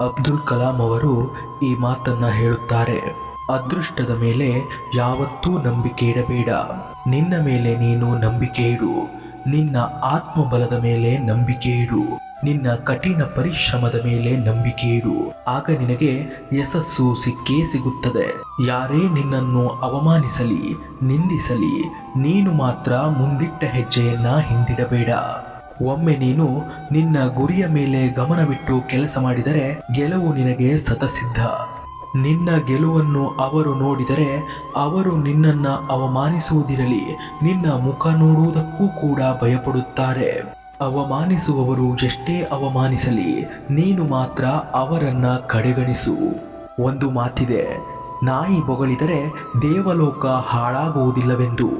ಅಬ್ದುಲ್ ಕಲಾಂ ಅವರು ಈ ಮಾತನ್ನ ಹೇಳುತ್ತಾರೆ. ಅದೃಷ್ಟದ ಮೇಲೆ ಯಾವತ್ತೂ ನಂಬಿಕೆ ಇಡಬೇಡ. ನಿನ್ನ ಮೇಲೆ ನೀನು ನಂಬಿಕೆ ಇಡು. ನಿನ್ನ ಆತ್ಮಬಲದ ಮೇಲೆ ನಂಬಿಕೆ ಇಡು. ನಿನ್ನ ಕಠಿಣ ಪರಿಶ್ರಮದ ಮೇಲೆ ನಂಬಿಕೆ ಇಡು. ಆಗ ನಿನಗೆ ಯಶಸ್ಸು ಸಿಕ್ಕೇ ಸಿಗುತ್ತದೆ. ಯಾರೇ ನಿನ್ನನ್ನು ಅವಮಾನಿಸಲಿ, ನಿಂದಿಸಲಿ, ನೀನು ಮಾತ್ರ ಮುಂದಿಟ್ಟ ಹೆಜ್ಜೆಯನ್ನ ಹಿಂದಿಡಬೇಡ. ಒಮ್ಮೆ ನೀನು ನಿನ್ನ ಗುರಿಯ ಮೇಲೆ ಗಮನವಿಟ್ಟು ಕೆಲಸ ಮಾಡಿದರೆ ಗೆಲುವು ನಿನಗೆ ಸತಸಿದ್ಧ ನಿನ್ನ ಗೆಲುವನ್ನು ಅವರು ನೋಡಿದರೆ ಅವರು ನಿನ್ನನ್ನ ಅವಮಾನಿಸುವುದಿರಲಿ, ನಿನ್ನ ಮುಖ ನೋಡುವುದಕ್ಕೂ ಕೂಡ ಭಯಪಡುತ್ತಾರೆ. ಅವಮಾನಿಸುವವರು ಎಷ್ಟೇ ಅವಮಾನಿಸಲಿ, ನೀನು ಮಾತ್ರ ಅವರನ್ನ ಕಡೆಗಣಿಸು. ಒಂದು ಮಾತಿದೆ, ನಾಯಿ ಬೊಗಳಿದರೆ ದೇವಲೋಕ ಹಾಳಾಗುವುದಿಲ್ಲವೆಂದು.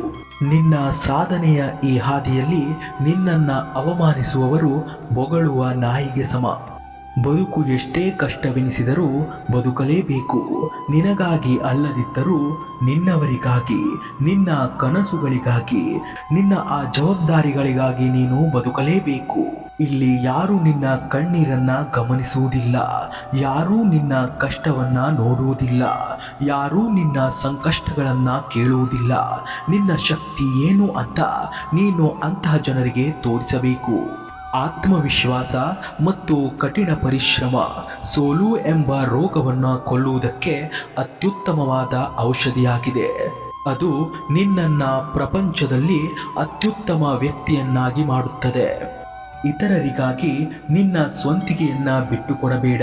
ನಿನ್ನ ಸಾಧನೆಯ ಈ ಹಾದಿಯಲ್ಲಿ ನಿನ್ನನ್ನು ಅವಮಾನಿಸುವವರು ಬೊಗಳುವ ನಾಯಿಗೆ ಸಮ. ಬದುಕು ಎಷ್ಟೇ ಕಷ್ಟವೆನಿಸಿದರೂ ಬದುಕಲೇಬೇಕು. ನಿನಗಾಗಿ ಅಲ್ಲದಿದ್ದರೂ ನಿನ್ನವರಿಗಾಗಿ, ನಿನ್ನ ಕನಸುಗಳಿಗಾಗಿ, ನಿನ್ನ ಆ ಜವಾಬ್ದಾರಿಗಳಿಗಾಗಿ ನೀನು ಬದುಕಲೇಬೇಕು. ಇಲ್ಲಿ ಯಾರು ನಿನ್ನ ಕಣ್ಣೀರನ್ನ ಗಮನಿಸುವುದಿಲ್ಲ, ಯಾರೂ ನಿನ್ನ ಕಷ್ಟವನ್ನ ನೋಡುವುದಿಲ್ಲ, ಯಾರೂ ನಿನ್ನ ಸಂಕಷ್ಟಗಳನ್ನ ಕೇಳುವುದಿಲ್ಲ. ನಿನ್ನ ಶಕ್ತಿ ಏನು ಅಂತ ನೀನು ಅಂತಹ ಜನರಿಗೆ ತೋರಿಸಬೇಕು. ಆತ್ಮವಿಶ್ವಾಸ ಮತ್ತು ಕಠಿಣ ಪರಿಶ್ರಮ, ಸೋಲು ಎಂಬ ರೋಗವನ್ನು ಕೊಲ್ಲುವುದಕ್ಕೆ ಅತ್ಯುತ್ತಮವಾದ ಔಷಧಿಯಾಗಿದೆ. ಅದು ನಿನ್ನನ್ನ ಪ್ರಪಂಚದಲ್ಲಿ ಅತ್ಯುತ್ತಮ ವ್ಯಕ್ತಿಯನ್ನಾಗಿ ಮಾಡುತ್ತದೆ. ಇತರರಿಗಾಗಿ ನಿನ್ನ ಸ್ವಂತಿಕೆಯನ್ನ ಬಿಟ್ಟುಕೊಡಬೇಡ.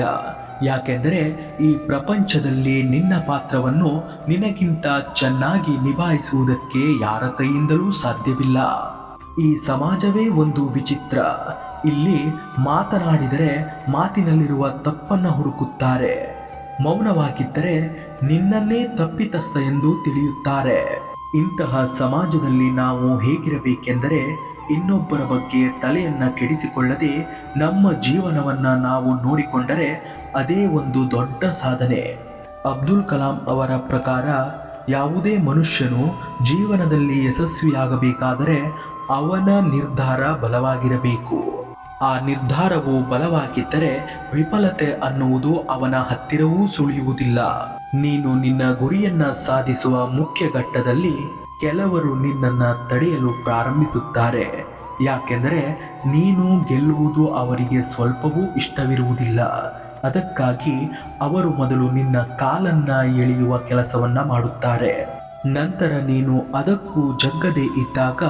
ಯಾಕೆಂದರೆ ಈ ಪ್ರಪಂಚದಲ್ಲಿ ನಿನ್ನ ಪಾತ್ರವನ್ನು ನಿನಗಿಂತ ಚೆನ್ನಾಗಿ ನಿಭಾಯಿಸುವುದಕ್ಕೆ ಯಾರ ಕೈಯಿಂದಲೂ ಸಾಧ್ಯವಿಲ್ಲ. ಈ ಸಮಾಜವೇ ಒಂದು ವಿಚಿತ್ರ. ಇಲ್ಲಿ ಮಾತನಾಡಿದರೆ ಮಾತಿನಲ್ಲಿರುವ ತಪ್ಪನ್ನು ಹುಡುಕುತ್ತಾರೆ. ಮೌನವಾಗಿದ್ದರೆ ನಿನ್ನನ್ನೇ ತಪ್ಪಿತಸ್ಥ ಎಂದು ತಿಳಿಯುತ್ತಾರೆ. ಇಂತಹ ಸಮಾಜದಲ್ಲಿ ನಾವು ಹೇಗಿರಬೇಕೆಂದರೆ ಇನ್ನೊಬ್ಬರ ಬಗ್ಗೆ ತಲೆಯನ್ನ ಕೆಡಿಸಿಕೊಳ್ಳದೆ ನಮ್ಮ ಜೀವನವನ್ನ ನಾವು ನೋಡಿಕೊಂಡರೆ ಅದೇ ಒಂದು ದೊಡ್ಡ ಸಾಧನೆ. ಅಬ್ದುಲ್ ಕಲಾಂ ಅವರ ಪ್ರಕಾರ ಯಾವುದೇ ಮನುಷ್ಯನು ಜೀವನದಲ್ಲಿ ಯಶಸ್ವಿಯಾಗಬೇಕಾದರೆ ಅವನ ನಿರ್ಧಾರ ಬಲವಾಗಿರಬೇಕು. ಆ ನಿರ್ಧಾರವು ಬಲವಾಗಿದ್ದರೆ ವಿಫಲತೆ ಅನ್ನುವುದು ಅವನ ಹತ್ತಿರವೂ ಸುಳಿಯುವುದಿಲ್ಲ. ನೀನು ನಿನ್ನ ಗುರಿಯನ್ನ ಸಾಧಿಸುವ ಮುಖ್ಯ ಘಟ್ಟದಲ್ಲಿ ಕೆಲವರು ನಿನ್ನನ್ನು ತಡೆಯಲು ಪ್ರಾರಂಭಿಸುತ್ತಾರೆ. ಯಾಕೆಂದರೆ ನೀನು ಗೆಲ್ಲುವುದು ಅವರಿಗೆ ಸ್ವಲ್ಪವೂ ಇಷ್ಟವಿರುವುದಿಲ್ಲ. ಅದಕ್ಕಾಗಿ ಅವರು ಮೊದಲು ನಿನ್ನ ಕಾಲನ್ನು ಎಳೆಯುವ ಕೆಲಸವನ್ನು ಮಾಡುತ್ತಾರೆ. ನಂತರ ನೀನು ಅದಕ್ಕೂ ಜಗ್ಗದೆ ಇದ್ದಾಗ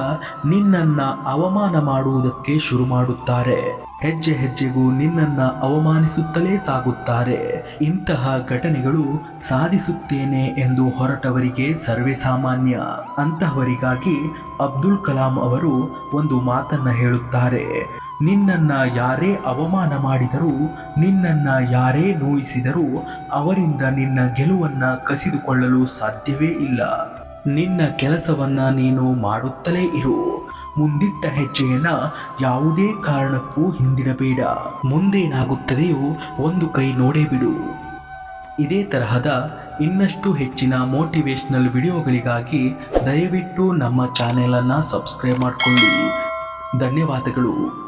ನಿನ್ನನ್ನ ಅವಮಾನ ಮಾಡುವುದಕ್ಕೆ ಶುರು ಮಾಡುತ್ತಾರೆ ಹೆಜ್ಜೆ ಹೆಜ್ಜೆಗೂ ನಿನ್ನನ್ನ ಅವಮಾನಿಸುತ್ತಲೇ ಸಾಗುತ್ತಾರೆ. ಇಂತಹ ಘಟನೆಗಳು ಸಾಧಿಸುತ್ತೇನೆ ಎಂದು ಹೊರಟವರಿಗೆ ಸರ್ವೇ ಸಾಮಾನ್ಯ ಅಂತಹವರಿಗಾಗಿ ಅಬ್ದುಲ್ ಕಲಾಂ ಅವರು ಒಂದು ಮಾತನ್ನ ಹೇಳುತ್ತಾರೆ. ನಿನ್ನನ್ನ ಯಾರೇ ಅವಮಾನ ಮಾಡಿದರೂ, ನಿನ್ನನ್ನ ಯಾರೇ ನೋಯಿಸಿದರೂ, ಅವರಿಂದ ನಿನ್ನ ಗೆಲುವನ್ನ ಕಸಿದುಕೊಳ್ಳಲು ಸಾಧ್ಯವೇ ಇಲ್ಲ. ನಿನ್ನ ಕೆಲಸವನ್ನ ನೀನು ಮಾಡುತ್ತಲೇ ಇರು. ಮುಂದಿಟ್ಟ ಹೆಜ್ಜೆಯನ್ನು ಯಾವುದೇ ಕಾರಣಕ್ಕೂ ಹಿಂದಿಡಬೇಡ. ಮುಂದೇನಾಗುತ್ತದೆಯೋ ಒಂದು ಕೈ ನೋಡೇ ಬಿಡು. ಇದೇ ತರಹದ ಇನ್ನಷ್ಟು ಹೆಚ್ಚಿನ ಮೋಟಿವೇಶ್ನಲ್ ವಿಡಿಯೋಗಳಿಗಾಗಿ ದಯವಿಟ್ಟು ನಮ್ಮ ಚಾನೆಲನ್ನು ಸಬ್ಸ್ಕ್ರೈಬ್ ಮಾಡಿಕೊಳ್ಳಿ. ಧನ್ಯವಾದಗಳು.